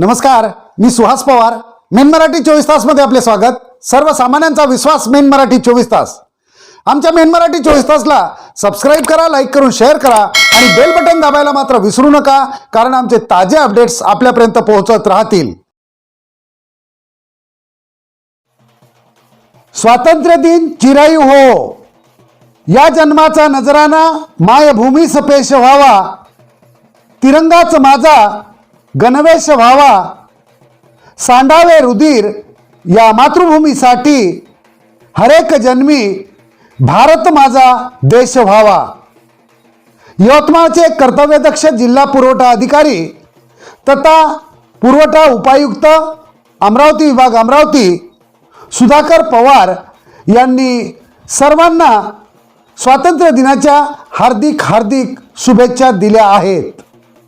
नमस्कार मी सुहास पवार. मेन मराठी चोवीस तासमध्ये आपले स्वागत. सर्वसामान्यांचा विश्वास मेन मराठी चोवीस तास. आमच्या मेन मराठी चोवीस तासला सबस्क्राईब करा लाईक करून शेअर करा आणि बेल बटन दाबायला मात्र विसरू नका कारण आमचे ताजे अपडेट्स आपल्यापर्यंत पोहोचत राहतील. स्वातंत्र्य दिन चिरायू हो. या जन्माचा नजराना मायभूमीस पेश व्हावा. तिरंगाच माझा गणवेश व्हावा. सांडावे रुधिर या मातृभूमीसाठी हरेक जन्मी भारत माझा देश व्हावा. यवतमाळचे कर्तव्यदक्ष जिल्हा पुरवठा अधिकारी तथा पुरवठा उपायुक्त अमरावती विभाग अमरावती सुधाकर पवार यांनी सर्वांना स्वातंत्र्य दिनाच्या हार्दिक हार्दिक शुभेच्छा दिल्या आहेत.